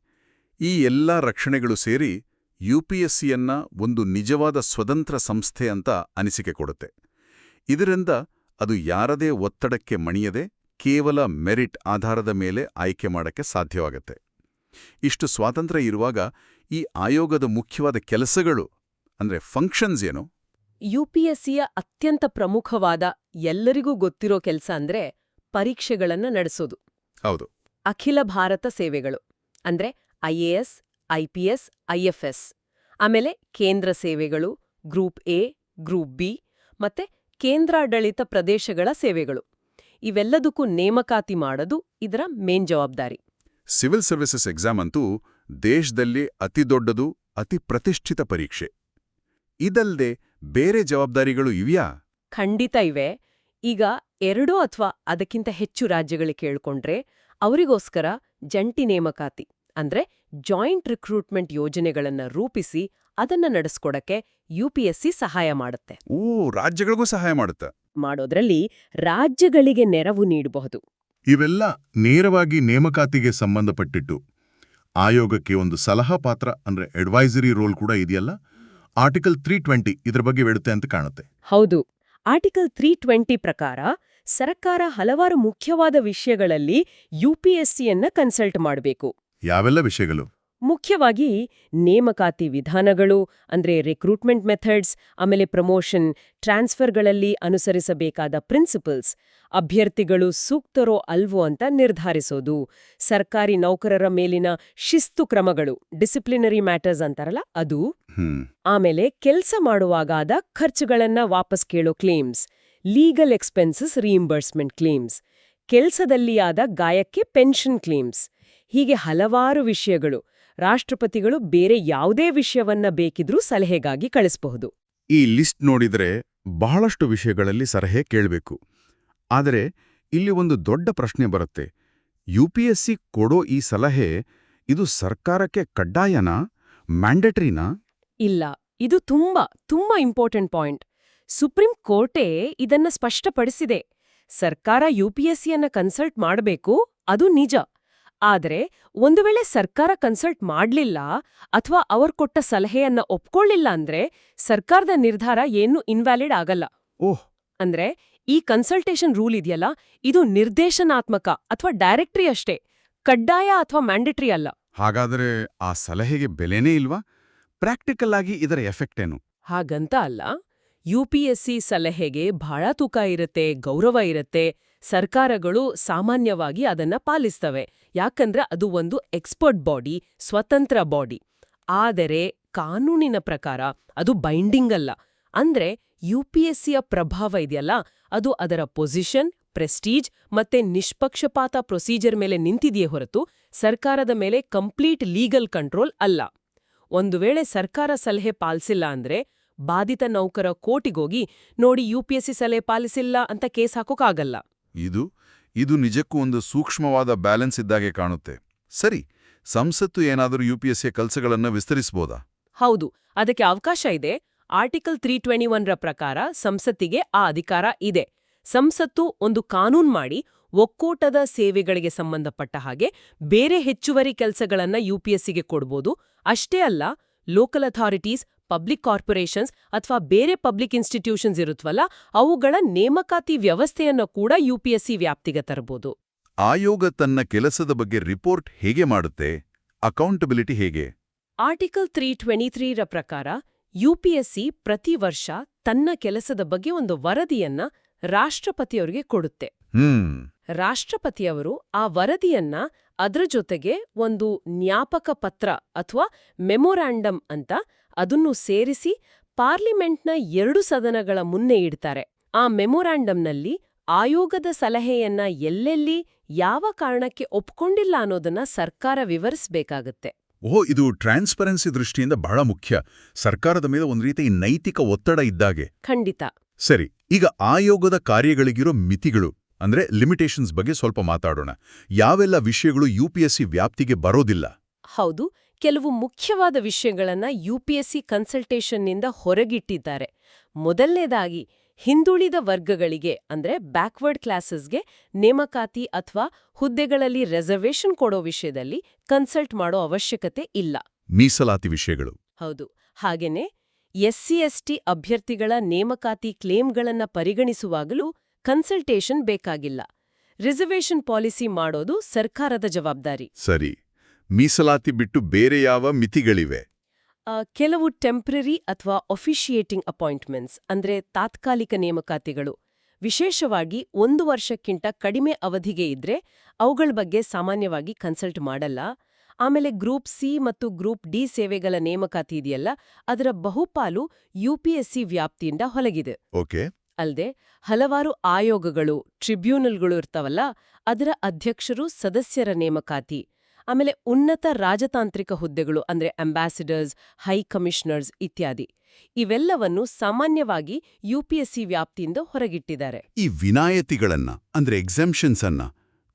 ಈ ಎಲ್ಲ ರಕ್ಷಣೆಗಳು ಸೇರಿ ಯುಪಿಎಸ್ಸಿಯನ್ನ ಒಂದು ನಿಜವಾದ ಸ್ವತಂತ್ರ ಸಂಸ್ಥೆ ಅಂತ ಅನಿಸಿಕೆ ಕೊಡುತ್ತೆ. ಇದರಿಂದ ಅದು ಯಾರದೇ ಒತ್ತಡಕ್ಕೆ ಮಣಿಯದೆ ಕೇವಲ ಮೆರಿಟ್ ಆಧಾರದ ಮೇಲೆ ಆಯ್ಕೆ ಮಾಡಕ್ಕೆ ಸಾಧ್ಯವಾಗತ್ತೆ. ಇಷ್ಟು ಸ್ವಾತಂತ್ರ್ಯ ಇರುವಾಗ ಈ ಆಯೋಗದ ಮುಖ್ಯವಾದ ಕೆಲಸಗಳು ಅಂದ್ರೆ ಫಂಕ್ಷನ್ಸ್ ಏನು? ಯುಪಿಎಸ್ಸಿಯ ಅತ್ಯಂತ ಪ್ರಮುಖವಾದ ಎಲ್ಲರಿಗೂ ಗೊತ್ತಿರೋ ಕೆಲಸ ಅಂದ್ರೆ ಪರೀಕ್ಷೆಗಳನ್ನು ನಡೆಸೋದು. ಹೌದು. ಅಖಿಲ ಭಾರತ ಸೇವೆಗಳು ಅಂದ್ರೆ ಐಎಎಸ್ ಐಪಿಎಸ್ ಐಎಫ್ಎಸ್ ಆಮೇಲೆ ಕೇಂದ್ರ ಸೇವೆಗಳು ಗ್ರೂಪ್ ಎ ಗ್ರೂಪ್ ಬಿ ಮತ್ತೆ ಕೇಂದ್ರಾಡಳಿತ ಪ್ರದೇಶಗಳ ಸೇವೆಗಳು. ಇವೆಲ್ಲದಕ್ಕೂ ನೇಮಕಾತಿ ಮಾಡದು ಇದರ ಮೇನ್ ಜವಾಬ್ದಾರಿ. ಸಿವಿಲ್ ಸರ್ವಿಸಸ್ ಎಕ್ಸಾಮ್ ಅಂತೂ ದೇಶದಲ್ಲಿ ಅತಿ ದೊಡ್ಡದು ಅತಿ ಪ್ರತಿಷ್ಠಿತ ಪರೀಕ್ಷೆ. ಇದಲ್ಲದೆ ಬೇರೆ ಜವಾಬ್ದಾರಿಗಳು ಇವ್ಯಾ? ಖಂಡಿತ ಇವೆ. ಈಗ ಎರಡೋ ಅಥವಾ ಅದಕ್ಕಿಂತ ಹೆಚ್ಚು ರಾಜ್ಯಗಳಿಗೆ ಕೇಳ್ಕೊಂಡ್ರೆ ಅವರಿಗೋಸ್ಕರ ಜಂಟಿ ನೇಮಕಾತಿ ಅಂದ್ರೆ ಜಾಯಿಂಟ್ ರಿಕ್ರೂಟ್ಮೆಂಟ್ ಯೋಜನೆಗಳನ್ನು ರೂಪಿಸಿ ಅದನ್ನ ನಡೆಸ್ಕೊಡಕ್ಕೆ ಯುಪಿಎಸ್ಸಿ ಸಹಾಯ ಮಾಡುತ್ತೆ. ಓ ರಾಜ್ಯಗಳಿಗೂ ಸಹಾಯ ಮಾಡುತ್ತೆ. ಮಾಡೋದ್ರಲ್ಲಿ ರಾಜ್ಯಗಳಿಗೆ ನೆರವು ನೀಡಬಹುದು. ಇವೆಲ್ಲ ನೇರವಾಗಿ ನೇಮಕಾತಿಗೆ ಸಂಬಂಧಪಟ್ಟಿಟ್ಟು ಆಯೋಗಕ್ಕೆ ಒಂದು ಸಲಹಾ ಪಾತ್ರ ಅಂದ್ರೆ ಅಡ್ವೈಸರಿ ರೋಲ್ ಕೂಡ ಇದೆಯಲ್ಲ? ಆರ್ಟಿಕಲ್ ತ್ರೀ ಟ್ವೆಂಟಿ ಇದ್ರ ಬಗ್ಗೆ ಹೇಳುತ್ತೆ ಅಂತ ಕಾಣುತ್ತೆ. ಹೌದು. ಆರ್ಟಿಕಲ್ ತ್ರೀ ಟ್ವೆಂಟಿ ಪ್ರಕಾರ ಸರ್ಕಾರ ಹಲವಾರು ಮುಖ್ಯವಾದ ವಿಷಯಗಳಲ್ಲಿ ಯುಪಿಎಸ್ಸಿಯನ್ನ ಕನ್ಸಲ್ಟ್ ಮಾಡಬೇಕು. ಯಾವೆಲ್ಲ ವಿಷಯಗಳು? ಮುಖ್ಯವಾಗಿ ನೇಮಕಾತಿ ವಿಧಾನಗಳು ಅಂದ್ರೆ ರಿಕ್ರೂಟ್ಮೆಂಟ್ ಮೆಥಡ್ಸ್ ಆಮೇಲೆ ಪ್ರಮೋಷನ್ ಟ್ರಾನ್ಸ್ಫರ್ಗಳಲ್ಲಿ ಅನುಸರಿಸಬೇಕಾದ ಪ್ರಿನ್ಸಿಪಲ್ಸ್ ಅಭ್ಯರ್ಥಿಗಳು ಸೂಕ್ತರೋ ಅಲ್ವೋ ಅಂತ ನಿರ್ಧರಿಸೋದು ಸರ್ಕಾರಿ ನೌಕರರ ಮೇಲಿನ ಶಿಸ್ತು ಕ್ರಮಗಳು ಡಿಸಿಪ್ಲಿನರಿ ಮ್ಯಾಟರ್ಸ್ ಅಂತಾರಲ್ಲ ಅದು. ಆಮೇಲೆ ಕೆಲಸ ಮಾಡುವಾಗಾದ ಖರ್ಚುಗಳನ್ನ ವಾಪಸ್ ಕೇಳೋ claims legal expenses reimbursement claims ಕೆಲ್ಸದಲ್ಲಿ ಆದ ಗಾಯಕ್ಕೆ ಪೆನ್ಷನ್ ಕ್ಲೇಮ್ಸ್ ಹೀಗೆ ಹಲವಾರು ವಿಷಯಗಳು. ರಾಷ್ಟ್ರಪತಿಗಳು ಬೇರೆ ಯಾವುದೇ ವಿಷಯವನ್ನ ಬೇಕಿದ್ರೂ ಸಲಹೆಗಾಗಿ ಕಳಿಸಬಹುದು. ಈ ಲಿಸ್ಟ್ ನೋಡಿದ್ರೆ ಬಹಳಷ್ಟು ವಿಷಯಗಳಲ್ಲಿ ಸಲಹೆ ಕೇಳಬೇಕು. ಆದರೆ ಇಲ್ಲಿ ಒಂದು ದೊಡ್ಡ ಪ್ರಶ್ನೆ ಬರುತ್ತೆ. ಯುಪಿಎಸ್ಸಿ ಕೊಡೋ ಈ ಸಲಹೆ ಇದು ಸರ್ಕಾರಕ್ಕೆ ಕಡ್ಡಾಯನಾ ಮ್ಯಾಂಡೇಟರಿನಾ? ಇಲ್ಲ ಇದು ತುಂಬಾ ತುಂಬಾ ಇಂಪಾರ್ಟೆಂಟ್ ಪಾಯಿಂಟ್. ಸುಪ್ರೀಂ ಕೋರ್ಟೇ ಇದನ್ನ ಸ್ಪಷ್ಟಪಡಿಸಿದೆ. ಸರ್ಕಾರ ಯುಪಿಎಸ್ಸಿಯನ್ನ ಕನ್ಸಲ್ಟ್ ಮಾಡಬೇಕು ಅದು ನಿಜ. ಆದರೆ ಒಂದು ವೇಳೆ ಸರ್ಕಾರ ಕನ್ಸಲ್ಟ್ ಮಾಡಲಿಲ್ಲ ಅಥವಾ ಅವರು ಕೊಟ್ಟ ಸಲಹೆಯನ್ನ ಒಪ್ಕೊಳ್ಳಿಲ್ಲ ಅಂದ್ರೆ ಸರ್ಕಾರದ ನಿರ್ಧಾರ ಏನೂ ಇನ್ವ್ಯಾಲಿಡ್ ಆಗಲ್ಲ. ಓಹ್! ಅಂದ್ರೆ ಈ ಕನ್ಸಲ್ಟೇಷನ್ ರೂಲ್ ಇದೆಯಲ್ಲ ಇದು ನಿರ್ದೇಶನಾತ್ಮಕ ಅಥವಾ ಡೈರೆಕ್ಟ್ರಿ ಅಷ್ಟೇ ಕಡ್ಡಾಯ ಅಥವಾ ಮ್ಯಾಂಡೇಟ್ರಿ ಅಲ್ಲ. ಹಾಗಾದರೆ ಆ ಸಲಹೆಗೆ ಬೆಲೆನೇ ಇಲ್ವಾ? ಪ್ರಾಕ್ಟಿಕಲ್ ಆಗಿ ಇದರ ಎಫೆಕ್ಟ್ ಏನು? ಹಾಗಂತ ಅಲ್ಲ ಯುಪಿಎಸ್ಸಿ ಸಲಹೆಗೆ ಬಹಳ ತೂಕ ಇರುತ್ತೆ ಗೌರವ ಇರುತ್ತೆ ಸರ್ಕಾರಗಳು ಸಾಮಾನ್ಯವಾಗಿ ಅದನ್ನ ಪಾಲಿಸ್ತವೆ. ಯಾಕಂದ್ರೆ ಅದು ಒಂದು ಎಕ್ಸ್ಪರ್ಟ್ ಬಾಡಿ, ಸ್ವತಂತ್ರ ಬಾಡಿ. ಆದರೆ ಕಾನೂನಿನ ಪ್ರಕಾರ ಅದು ಬೈಂಡಿಂಗ್ ಅಲ್ಲ. ಅಂದ್ರೆ ಸಿಯ ಪ್ರಭಾವ ಇದೆಯಲ್ಲ, ಅದು ಅದರ ಪೊಸಿಷನ್, ಪ್ರೆಸ್ಟೀಜ್ ಮತ್ತೆ ನಿಷ್ಪಕ್ಷಪಾತ ಪ್ರೊಸೀಜರ್ ಮೇಲೆ ನಿಂತಿದೆಯೇ ಹೊರತು ಸರ್ಕಾರದ ಮೇಲೆ ಕಂಪ್ಲೀಟ್ ಲೀಗಲ್ ಕಂಟ್ರೋಲ್ ಅಲ್ಲ. ಒಂದು ವೇಳೆ ಸರ್ಕಾರ ಸಲಹೆ ಪಾಲಿಸಿಲ್ಲ ಅಂದ್ರೆ ಬಾಧಿತ ನೌಕರ ಕೋರ್ಟಿಗೋಗಿ, ನೋಡಿ ಯುಪಿಎಸ್ಸಿ ಸಲಹೆ ಪಾಲಿಸಿಲ್ಲ ಅಂತ ಕೇಸ್ ಹಾಕೋಕ್ಕಾಗಲ್ಲ ಇದು ಇದು ನಿಜಕ್ಕೂ ಒಂದು ಸೂಕ್ಷ್ಮವಾದ ಬ್ಯಾಲೆನ್ಸ್ ಇದ್ದಾಗೆ ಕಾಣುತ್ತೆ. ಸರಿ, ಸಂಸತ್ತು ಏನಾದರೂ ಯುಪಿಎಸ್ಸಿಯ ಕೆಲಸಗಳನ್ನು ವಿಸ್ತರಿಸಬಹುದಾ ಹೌದು, ಅದಕ್ಕೆ ಅವಕಾಶ ಇದೆ. ಆರ್ಟಿಕಲ್ ತ್ರೀ ಟ್ವೆಂಟಿ ಒನ್ರ ಪ್ರಕಾರ ಸಂಸತ್ತಿಗೆ ಆ ಅಧಿಕಾರ ಇದೆ. ಸಂಸತ್ತು ಒಂದು ಕಾನೂನು ಮಾಡಿ ಒಕ್ಕೂಟದ ಸೇವೆಗಳಿಗೆ ಸಂಬಂಧಪಟ್ಟ ಹಾಗೆ ಬೇರೆ ಹೆಚ್ಚುವರಿ ಕೆಲಸಗಳನ್ನ ಯುಪಿಎಸ್ಸಿಗೆ ಕೊಡ್ಬೋದು. ಅಷ್ಟೇ ಅಲ್ಲ, ಲೋಕಲ್ ಅಥಾರಿಟೀಸ್ ಪಬ್ಲಿಕ್ ಕಾರ್ಪೊರೇಷನ್ಸ್ ಅಥವಾ ಬೇರೆ ಪಬ್ಲಿಕ್ ಇನ್ಸ್ಟಿಟ್ಯೂಷನ್ಸ್ ಇರುತ್ತವಲ್ಲ ಅವುಗಳ ನೇಮಕಾತಿ ವ್ಯವಸ್ಥೆಯನ್ನು ಕೂಡ ಯುಪಿಎಸ್ಸಿ ವ್ಯಾಪ್ತಿಗೆ ತರಬಹುದು ಆಯೋಗ ತನ್ನ ಕೆಲಸದ ಬಗ್ಗೆ ರಿಪೋರ್ಟ್ ಹೇಗೆ ಮಾಡುತ್ತೆ? ಅಕೌಂಟಬಿಲಿಟಿ ಹೇಗೆ? ಆರ್ಟಿಕಲ್ ತ್ರೀ ಟ್ವೆಂಟಿ ತ್ರೀರ ಪ್ರಕಾರ ಯುಪಿಎಸ್ಸಿ ಪ್ರತಿ ವರ್ಷ ತನ್ನ ಕೆಲಸದ ಬಗ್ಗೆ ಒಂದು ವರದಿಯನ್ನ ರಾಷ್ಟ್ರಪತಿಯವರಿಗೆ ಕೊಡುತ್ತೆ. ರಾಷ್ಟ್ರಪತಿಯವರು ಆ ವರದಿಯನ್ನ ಅದ್ರ ಜೊತೆಗೆ ಒಂದು ಜ್ಞಾಪಕ ಪತ್ರ ಅಥವಾ ಮೆಮೊರಾಂಡಮ್ ಅಂತ ಅದನ್ನು ಸೇರಿಸಿ ಪಾರ್ಲಿಮೆಂಟ್ನ ಎರಡು ಸದನಗಳ ಮುನ್ನೆ ಇಡ್ತಾರೆ. ಆ ಮೆಮೊರಾಂಡಮ್ನಲ್ಲಿ ಆಯೋಗದ ಸಲಹೆಯನ್ನ ಎಲ್ಲೆಲ್ಲಿ ಯಾವ ಕಾರಣಕ್ಕೆ ಒಪ್ಕೊಂಡಿಲ್ಲ ಅನ್ನೋದನ್ನ ಸರ್ಕಾರ ವಿವರಿಸಬೇಕಾಗತ್ತೆ. ಓಹೋ ಇದು ಟ್ರಾನ್ಸ್ಪರೆನ್ಸಿ ದೃಷ್ಟಿಯಿಂದ ಬಹಳ ಮುಖ್ಯ. ಸರ್ಕಾರದ ಮೇಲೆ ಒಂದು ರೀತಿ ನೈತಿಕ ಒತ್ತಡ ಇದ್ದಾಗೆ. ಖಂಡಿತ. ಸರಿ ಈಗ ಆಯೋಗದ ಕಾರ್ಯಗಳಿಗಿರೋ ಮಿತಿಗಳು. ಅಂದ್ರೆ ಲಿಮಿಟೇಷನ್ಸ್ ಬಗ್ಗೆ ಸ್ವಲ್ಪ ಮಾತಾಡೋಣ. ಯಾವೆಲ್ಲ ವಿಷಯಗಳು ಸಿ ವ್ಯಾಪ್ತಿಗೆ ಬರೋದಿಲ್ಲ? ಹೌದು ಕೆಲವು ಮುಖ್ಯವಾದ ವಿಷಯಗಳನ್ನ ಯುಪಿಎಸ್ಸಿ ಕನ್ಸಲ್ಟೇಷನ್ನಿಂದ ಹೊರಗಿಟ್ಟಿದ್ದಾರೆ. ಮೊದಲನೇದಾಗಿ ಹಿಂದುಳಿದ ವರ್ಗಗಳಿಗೆ ಅಂದ್ರೆ ಬ್ಯಾಕ್ವರ್ಡ್ ಕ್ಲಾಸಸ್ಗೆ ನೇಮಕಾತಿ ಅಥವಾ ಹುದ್ದೆಗಳಲ್ಲಿ ರಿಸರ್ವೇಷನ್ ಕೊಡೋ ವಿಷಯದಲ್ಲಿ ಕನ್ಸಲ್ಟ್ ಮಾಡೋ ಅವಶ್ಯಕತೆ ಇಲ್ಲ. ಮೀಸಲಾತಿ ವಿಷಯಗಳು. ಹೌದು ಹಾಗೇನೆ ಎಸ್ಸಿ ಎಸ್ಟಿ ಅಭ್ಯರ್ಥಿಗಳ ನೇಮಕಾತಿ ಕ್ಲೇಮ್ಗಳನ್ನ ಪರಿಗಣಿಸುವಾಗಲೂ ಕನ್ಸಲ್ಟೇಷನ್ ಬೇಕಾಗಿಲ್ಲ. ರಿಸರ್ವೇಷನ್ ಪಾಲಿಸಿ ಮಾಡೋದು ಸರ್ಕಾರದ ಜವಾಬ್ದಾರಿ. ಸರಿ. ಮೀಸಲಾತಿ ಬಿಟ್ಟು ಬೇರೆ ಯಾವ ಮಿತಿಗಳಿವೆ? ಕೆಲವು ಟೆಂಪ್ರರಿ ಅಥವಾ ಅಫಿಷಿಯೇಟಿಂಗ್ ಅಪಾಯಿಂಟ್ಮೆಂಟ್ಸ್ ಅಂದ್ರೆ ತಾತ್ಕಾಲಿಕ ನೇಮಕಾತಿಗಳು. ವಿಶೇಷವಾಗಿ ಒಂದು ವರ್ಷಕ್ಕಿಂತ ಕಡಿಮೆ ಅವಧಿಗೆ ಇದ್ರೆ ಅವುಗಳ ಬಗ್ಗೆ ಸಾಮಾನ್ಯವಾಗಿ ಕನ್ಸಲ್ಟ್ ಮಾಡಲ್ಲ. ಆಮೇಲೆ ಗ್ರೂಪ್ ಸಿ ಮತ್ತು ಗ್ರೂಪ್ ಡಿ ಸೇವೆಗಳ ನೇಮಕಾತಿ ಇದೆಯಲ್ಲ ಅದರ ಬಹುಪಾಲು ಯುಪಿಎಸ್ಸಿ ವ್ಯಾಪ್ತಿಯಿಂದ ಹೊಲಗಿದೆ. ಓಕೆ. ಅಲ್ಲದೆ ಹಲವಾರು ಆಯೋಗಗಳು ಟ್ರಿಬ್ಯೂನಲ್ಗಳು ಇರ್ತಾವಲ್ಲ ಅದರ ಅಧ್ಯಕ್ಷರು ಸದಸ್ಯರ ನೇಮಕಾತಿ. ಆಮೇಲೆ ಉನ್ನತ ರಾಜತಾಂತ್ರಿಕ ಹುದ್ದೆಗಳು ಅಂದ್ರೆ ಅಂಬಾಸಿಡರ್ಸ್ ಹೈ ಕಮಿಷನರ್ಸ್ ಇತ್ಯಾದಿ. ಇವೆಲ್ಲವನ್ನು ಸಾಮಾನ್ಯವಾಗಿ ಯುಪಿಎಸ್ಸಿ ವ್ಯಾಪ್ತಿಯಿಂದ ಹೊರಗಿಟ್ಟಿದ್ದಾರೆ. ಈ ವಿನಾಯತಿಗಳನ್ನ ಅಂದ್ರೆ ಎಕ್ಸೆಂಪ್ಷನ್ಸ್ ಅನ್ನ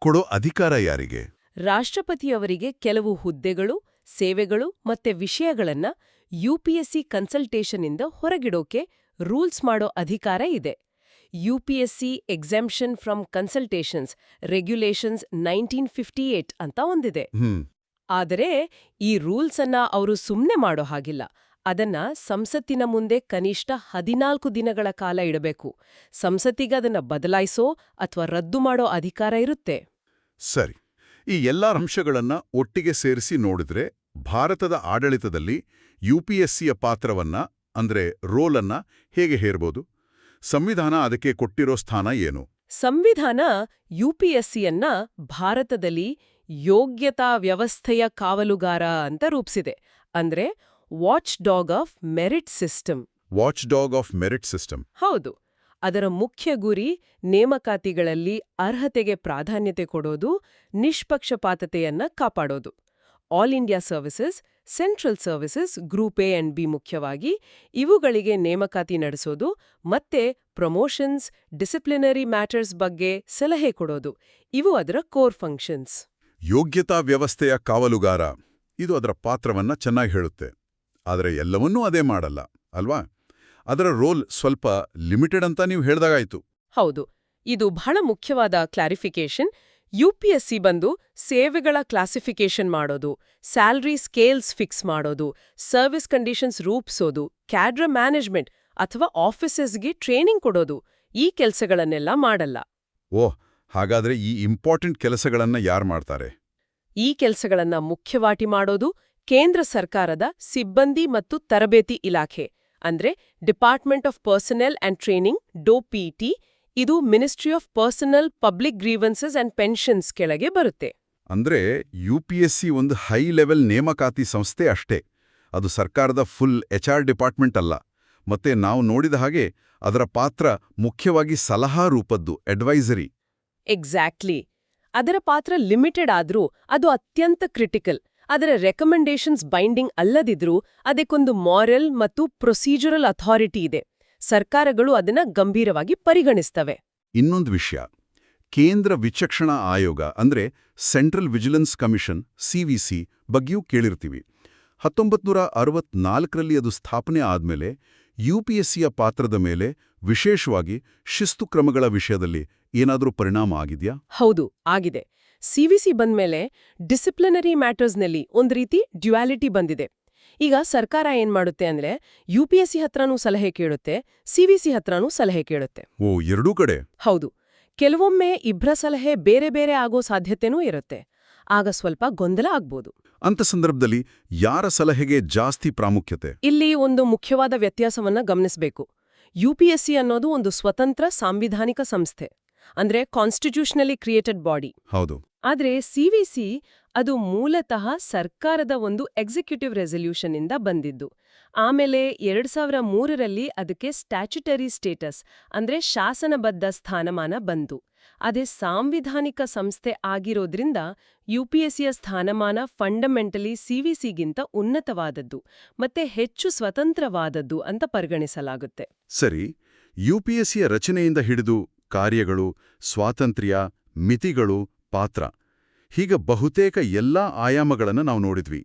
ಕೊಡೋ ಅಧಿಕಾರ ಯಾರಿಗೆ? ರಾಷ್ಟ್ರಪತಿಯವರಿಗೆ ಕೆಲವು ಹುದ್ದೆಗಳು ಸೇವೆಗಳು ಮತ್ತೆ ವಿಷಯಗಳನ್ನ ಯುಪಿಎಸ್ಸಿ ಕನ್ಸಲ್ಟೇಷನ್ನಿಂದ ಹೊರಗಿಡೋಕೆ ರೂಲ್ಸ್ ಮಾಡೋ ಅಧಿಕಾರ ಇದೆ. U P S C exemption from consultations regulations nineteen fifty eight ಅಂತ ಒಂದಿದೆ. ಆದರೆ ಈ ರೂಲ್ಸ್ ಅನ್ನ ಅವರು ಸುಮ್ಮನೆ ಮಾಡೋ ಹಾಗಿಲ್ಲ. ಅದನ್ನ ಸಂಸತ್ತಿನ ಮುಂದೆ ಕನಿಷ್ಠ ಹದಿನಾಲ್ಕು ದಿನಗಳ ಕಾಲ ಇಡಬೇಕು. ಸಂಸತ್ತಿಗೆ ಅದನ್ನ ಬದಲಾಯಿಸೋ ಅಥವಾ ರದ್ದು ಮಾಡೋ ಅಧಿಕಾರ ಇರುತ್ತೆ. ಸರಿ. ಈ ಎಲ್ಲ ಅಂಶಗಳನ್ನ ಒಟ್ಟಿಗೆ ಸೇರಿಸಿ ನೋಡಿದ್ರೆ ಭಾರತದ ಆಡಳಿತದಲ್ಲಿ ಯುಪಿಎಸ್ಸಿಯ ಪಾತ್ರವನ್ನ ಅಂದ್ರೆ ರೋಲನ್ನ ಹೇಗೆ ಹೇರ್ಬೋದು? ಸಂವಿಧಾನ ಅದಕ್ಕೆ ಕೊಟ್ಟಿರೋ ಸ್ಥಾನ ಏನು? ಸಂವಿಧಾನ ಯುಪಿಎಸ್ಸಿಯನ್ನ ಭಾರತದಲ್ಲಿ ಯೋಗ್ಯತಾ ವ್ಯವಸ್ಥೆಯ ಕಾವಲುಗಾರ ಅಂತ ರೂಪಿಸಿದೆ. ಅಂದ್ರೆ watch dog of merit system watch dog of merit system ಹೌದು. ಅದರ ಮುಖ್ಯ ಗುರಿ ನೇಮಕಾತಿಗಳಲ್ಲಿ ಅರ್ಹತೆಗೆ ಪ್ರಾಧಾನ್ಯತೆ ಕೊಡೋದು ನಿಷ್ಪಕ್ಷಪಾತತೆಯನ್ನ ಕಾಪಾಡೋದು. All India services central services group A and B ಮುಖ್ಯವಾಗಿ ಇವುಗಳಿಗೆ ನೇಮಕಾತಿ ನಡೆಸೋದು ಮತ್ತೆ ಪ್ರಮೋಷನ್ಸ್ ಡಿಸಿಪ್ಲಿನರಿ ಮ್ಯಾಟರ್ಸ್ ಬಗ್ಗೆ ಸಲಹೆ ಕೊಡೋದು. ಇವು ಅದರ ಕೋರ್ ಫಂಕ್ಷನ್ಸ್. ಯೋಗ್ಯತಾ ವ್ಯವಸ್ಥೆಯ ಕಾವಲುಗಾರ ಇದು ಅದರ ಪಾತ್ರವನ್ನ ಚೆನ್ನಾಗಿ ಹೇಳುತ್ತೆ. ಆದರೆ ಎಲ್ಲವನ್ನೂ ಅದೇ ಮಾಡಲ್ಲ ಅಲ್ವಾ? ಅದರ ರೋಲ್ ಸ್ವಲ್ಪ ಲಿಮಿಟೆಡ್ ಅಂತ ನೀವು ಹೇಳ್ದಾಗಾಯ್ತು. ಹೌದು ಇದು ಬಹಳ ಮುಖ್ಯವಾದ ಕ್ಲಾರಿಫಿಕೇಶನ್ ಯುಪಿಎಸ್ಸಿ ಬಂದು ಸೇವೆಗಳ ಕ್ಲಾಸಿಫಿಕೇಶನ್ ಮಾಡೋದು ಸ್ಯಾಲ್ರಿ ಸ್ಕೇಲ್ಸ್ ಫಿಕ್ಸ್ ಮಾಡೋದು ಸರ್ವಿಸ್ ಕಂಡೀಷನ್ಸ್ ರೂಪಿಸೋದು ಕ್ಯಾಡ್ರ ಮ್ಯಾನೇಜ್ಮೆಂಟ್ ಅಥವಾ ಆಫೀಸಸ್ಗೆ ಟ್ರೈನಿಂಗ್ ಕೊಡೋದು ಈ ಕೆಲಸಗಳನ್ನೆಲ್ಲ ಮಾಡಲ್ಲ. ಓಹ್ ಹಾಗಾದ್ರೆ ಈ ಇಂಪಾರ್ಟೆಂಟ್ ಕೆಲಸಗಳನ್ನ ಯಾರು ಮಾಡ್ತಾರೆ? ಈ ಕೆಲಸಗಳನ್ನ ಮುಖ್ಯವಾಟಿ ಮಾಡೋದು ಕೇಂದ್ರ ಸರ್ಕಾರದ ಸಿಬ್ಬಂದಿ ಮತ್ತು ತರಬೇತಿ ಇಲಾಖೆ ಅಂದ್ರೆ department of personnel and training DoPT ಇದು ministry of personnel public grievances and pensions ಕೆಳಗೆ ಬರುತ್ತೆ. ಅಂದ್ರೆ ಯುಪಿಎಸ್ಸಿ ಒಂದು ಹೈ ಲೆವೆಲ್ ನೇಮಕಾತಿ ಸಂಸ್ಥೆ ಅಷ್ಟೇ. ಅದು ಸರ್ಕಾರದ ಫುಲ್ ಎಚ್ ಆರ್ ಡಿಪಾರ್ಟ್ಮೆಂಟ್ ಅಲ್ಲ. ಮತ್ತೆ ನಾವು ನೋಡಿದ ಹಾಗೆ ಅದರ ಪಾತ್ರ ಮುಖ್ಯವಾಗಿ ಸಲಹಾ ರೂಪದ್ದು ಅಡ್ವೈಸರಿ ಎಕ್ಸಾಕ್ಟ್ಲಿ ಅದರ ಪಾತ್ರ ಲಿಮಿಟೆಡ್ ಆದ್ರೂ ಅದು ಅತ್ಯಂತ ಕ್ರಿಟಿಕಲ್ ಅದರ ರೆಕಮೆಂಡೇಶನ್ಸ್ ಬೈಂಡಿಂಗ್ ಅಲ್ಲದಿದ್ರೂ ಅದಕ್ಕೊಂದು ಮಾರಲ್ ಮತ್ತು ಪ್ರೊಸೀಜರಲ್ ಅಥಾರಿಟಿ ಇದೆ. ಸರ್ಕಾರಗಳು ಅದನ್ನ ಗಂಭೀರವಾಗಿ ಪರಿಗಣಿಸ್ತವೆ. ಇನ್ನೊಂದು ವಿಷಯ. ಕೇಂದ್ರ ವಿಚಕ್ಷಣಾ ಆಯೋಗ ಅಂದ್ರೆ ಸೆಂಟ್ರಲ್ ವಿಜಿಲೆನ್ಸ್ ಕಮಿಷನ್ ಸಿವಿಸಿ ಬಗ್ಗೆಯೂ ಕೇಳಿರ್ತೀವಿ. ಹತ್ತೊಂಬತ್ತು ನೂರ ಅರವತ್ನಾಲ್ಕರಲ್ಲಿ ಅದು ಸ್ಥಾಪನೆ ಆದ್ಮೇಲೆ ಸಿಯ ಪಾತ್ರದ ಮೇಲೆ ವಿಶೇಷವಾಗಿ ಶಿಸ್ತು ಕ್ರಮಗಳ ವಿಷಯದಲ್ಲಿ ಏನಾದರೂ ಪರಿಣಾಮ ಆಗಿದ್ಯಾ? ಹೌದು ಆಗಿದೆ. ಸಿವಿಸಿ ಬಂದ್ಮೇಲೆ ಡಿಸಿಪ್ಲಿನರಿ ಮ್ಯಾಟರ್ಸ್ನಲ್ಲಿ ಒಂದು ರೀತಿ ಡ್ಯುಯಾಲಿಟಿ ಬಂದಿದೆ. ಈಗ ಸರ್ಕಾರ ಏನ್ ಮಾಡುತ್ತೆ ಅಂದ್ರೆ ಯು ಪಿ ಹತ್ರನೂ ಸಲಹೆ ಕೇಳುತ್ತೆ ಸಿವಿಸಿ ಹತ್ರನೂ ಸಲಹೆ ಕೇಳುತ್ತೆ. ಓ ಎರಡೂ ಕಡೆ? ಹೌದು. ಕೆಲವೊಮ್ಮೆ ಇಬ್ರ ಸಲಹೆ ಬೇರೆ ಬೇರೆ ಆಗೋ ಸಾಧ್ಯತೆನೂ ಇರುತ್ತೆ. ಆಗ ಸ್ವಲ್ಪ ಗೊಂದಲ ಆಗ್ಬೋದು. ಅಂತ ಸಂದರ್ಭದಲ್ಲಿ ಯಾರ ಸಲಹೆಗೆ ಜಾಸ್ತಿ ಪ್ರಾಮುಖ್ಯತೆ? ಇಲ್ಲಿ ಒಂದು ಮುಖ್ಯವಾದ ವ್ಯತ್ಯಾಸವನ್ನ ಗಮನಿಸಬೇಕು. ಯುಪಿಎಸ್ಸಿ ಅನ್ನೋದು ಒಂದು ಸ್ವತಂತ್ರ ಸಾಂವಿಧಾನಿಕ ಸಂಸ್ಥೆ. ಅಂದ್ರೆ ಕಾನ್ಸ್ಟಿಟ್ಯೂಷನಲಿ ಕ್ರಿಯೇಟೆಡ್ ಬಾಡಿ ಹೌದು. ಆದ್ರೆ ಸಿವಿಸಿ ಅದು ಮೂಲತಃ ಸರ್ಕಾರದ ಒಂದು ಎಕ್ಸಿಕ್ಯೂಟಿವ್ ರೆಸಲ್ಯೂಷನ್ ಇಂದ ಬಂದಿದ್ದು. ಆಮೇಲೆ ಎರಡು ಸಾವಿರ ಮೂರರಲ್ಲಿ ಅದಕ್ಕೆ ಸ್ಟ್ಯಾಚ್ಯುಟರಿ ಸ್ಟೇಟಸ್ ಅಂದ್ರೆ ಶಾಸನಬದ್ಧ ಸ್ಥಾನಮಾನ ಬಂತು. ಅದೇ ಸಾಂವಿಧಾನಿಕ ಸಂಸ್ಥೆ ಆಗಿರೋದ್ರಿಂದ ಯುಪಿಎಸ್ಸಿಯ ಸ್ಥಾನಮಾನ ಫಂಡಮೆಂಟಲಿ ಸಿವಿಸಿಗಿಂತ ಉನ್ನತವಾದದ್ದು, ಮತ್ತೆ ಹೆಚ್ಚು ಸ್ವತಂತ್ರವಾದದ್ದು ಅಂತ ಪರಿಗಣಿಸಲಾಗುತ್ತೆ. ಸರಿ ಯುಪಿಎಸ್ಸಿಯ ರಚನೆಯಿಂದ ಹಿಡಿದು ಕಾರ್ಯಗಳು, ಸ್ವಾತಂತ್ರ್ಯ, ಮಿತಿಗಳು ಪಾತ್ರ. ಹೀಗ ಬಹುತೇಕ ಎಲ್ಲಾ ಆಯಾಮಗಳನ್ನು ನಾವು ನೋಡಿದ್ವಿ.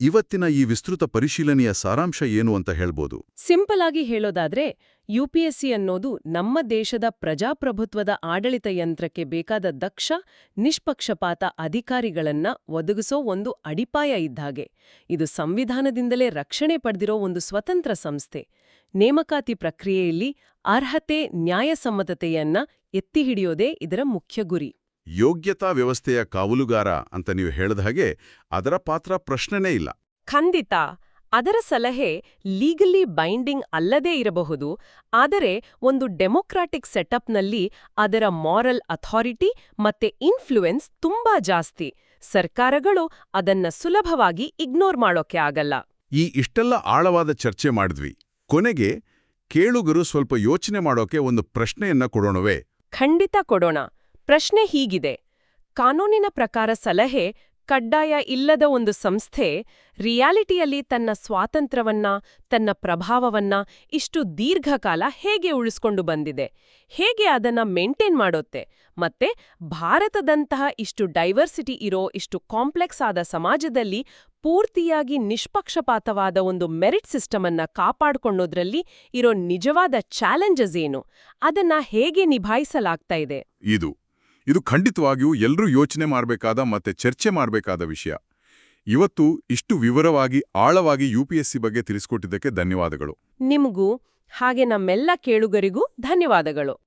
ಇವತ್ತಿನ ಈ ವಿಸ್ತೃತ ಪರಿಶೀಲನೆಯ ಸಾರಾಂಶ ಏನು ಅಂತ ಹೇಳ್ಬೋದು. ಸಿಂಪಲ್ ಆಗಿ ಹೇಳೋದಾದ್ರೆ ಯುಪಿಎಸ್ಸಿ ಅನ್ನೋದು ನಮ್ಮ ದೇಶದ ಪ್ರಜಾಪ್ರಭುತ್ವದ ಆಡಳಿತ ಯಂತ್ರಕ್ಕೆ ಬೇಕಾದ ದಕ್ಷ, ನಿಷ್ಪಕ್ಷಪಾತ ಅಧಿಕಾರಿಗಳನ್ನ ಒದಗಿಸೋ ಒಂದು ಅಡಿಪಾಯ ಇದ್ದಾಗೆ ಇದು ಸಂವಿಧಾನದಿಂದಲೇ ರಕ್ಷಣೆ ಪಡೆದಿರೋ ಒಂದು ಸ್ವತಂತ್ರ ಸಂಸ್ಥೆ. ನೇಮಕಾತಿ ಪ್ರಕ್ರಿಯೆಯಲ್ಲಿ ಅರ್ಹತೆ, ನ್ಯಾಯಸಮ್ಮತತೆಯನ್ನ ಎತ್ತಿಹಿಡಿಯೋದೇ ಇದರ ಮುಖ್ಯ ಗುರಿ. ಯೋಗ್ಯತಾ ವ್ಯವಸ್ಥೆಯ ಕಾವಲುಗಾರ ಅಂತ ನೀವು ಹೇಳಿದ ಹಾಗೆ ಅದರ ಪಾತ್ರ ಪ್ರಶ್ನೆನೇ ಇಲ್ಲ. ಖಂಡಿತ. ಅದರ ಸಲಹೆ ಲೀಗಲಿ ಬೈಂಡಿಂಗ್ ಅಲ್ಲದೇ ಇರಬಹುದು ಆದರೆ ಒಂದು ಡೆಮೊಕ್ರಾಟಿಕ್ ಸೆಟಪ್ನಲ್ಲಿ ಅದರ ಮಾರಲ್ ಅಥಾರಿಟಿ ಮತ್ತೆ ಇನ್ಫ್ಲೂಯೆನ್ಸ್ ತುಂಬಾ ಜಾಸ್ತಿ. ಸರ್ಕಾರಗಳು ಅದನ್ನ ಸುಲಭವಾಗಿ ಇಗ್ನೋರ್ ಮಾಡೋಕೆ ಆಗಲ್ಲ. ಈ ಇಷ್ಟೆಲ್ಲ ಆಳವಾದ ಚರ್ಚೆ ಮಾಡಿದ್ವಿ. ಕೊನೆಗೆ ಕೇಳುಗರು ಸ್ವಲ್ಪ ಯೋಚನೆ ಮಾಡೋಕೆ ಒಂದು ಪ್ರಶ್ನೆಯನ್ನ ಕೊಡೋಣವೇ. ಖಂಡಿತ ಕೊಡೋಣ. ಪ್ರಶ್ನೆ ಹೀಗಿದೆ. ಕಾನೂನಿನ ಪ್ರಕಾರ ಸಲಹೆ, ಕಡ್ಡಾಯ ಇಲ್ಲದ ಒಂದು ಸಂಸ್ಥೆ, ರಿಯಾಲಿಟಿಯಲ್ಲಿ ತನ್ನ ಸ್ವಾತಂತ್ರ್ಯವನ್ನ, ತನ್ನ ಪ್ರಭಾವವನ್ನ ಇಷ್ಟು ದೀರ್ಘಕಾಲ ಹೇಗೆ ಉಳಿಸ್ಕೊಂಡು ಬಂದಿದೆ? ಹೇಗೆ ಅದನ್ನ ಮೇಂಟೈನ್ ಮಾಡುತ್ತೆ? ಮತ್ತೆ ಭಾರತದಂತಹ ಇಷ್ಟು ಡೈವರ್ಸಿಟಿ ಇರೋ, ಇಷ್ಟು ಕಾಂಪ್ಲೆಕ್ಸ್ ಆದ ಸಮಾಜದಲ್ಲಿ ಪೂರ್ತಿಯಾಗಿ ನಿಷ್ಪಕ್ಷಪಾತವಾದ ಒಂದು ಮೆರಿಟ್ ಸಿಸ್ಟಮ್ ಅನ್ನ ಕಾಪಾಡ್ಕೊಳ್ಳೋದ್ರಲ್ಲಿ ಇರೋ ನಿಜವಾದ ಚಾಲೆಂಜಸ್ ಏನು? ಅದನ್ನ ಹೇಗೆ ನಿಭಾಯಿಸಲಾಗ್ತಾ ಇದೆ? ಇದು ಇದು ಖಂಡಿತವಾಗಿಯೂ ಎಲ್ಲರೂ ಯೋಚನೆ ಮಾಡಬೇಕಾದ ಮತ್ತೆ ಚರ್ಚೆ ಮಾಡಬೇಕಾದ ವಿಷಯ. ಇವತ್ತು ಇಷ್ಟು ವಿವರವಾಗಿ, ಆಳವಾಗಿ ಯುಪಿಎಸ್ಸಿ ಬಗ್ಗೆ ತಿಳಿಸ್ಕೊಟ್ಟಿದ್ದಕ್ಕೆ ಧನ್ಯವಾದಗಳು. ನಿಮಗೂ ಹಾಗೆ ನಮ್ಮೆಲ್ಲ ಕೇಳುಗರಿಗೂ ಧನ್ಯವಾದಗಳು.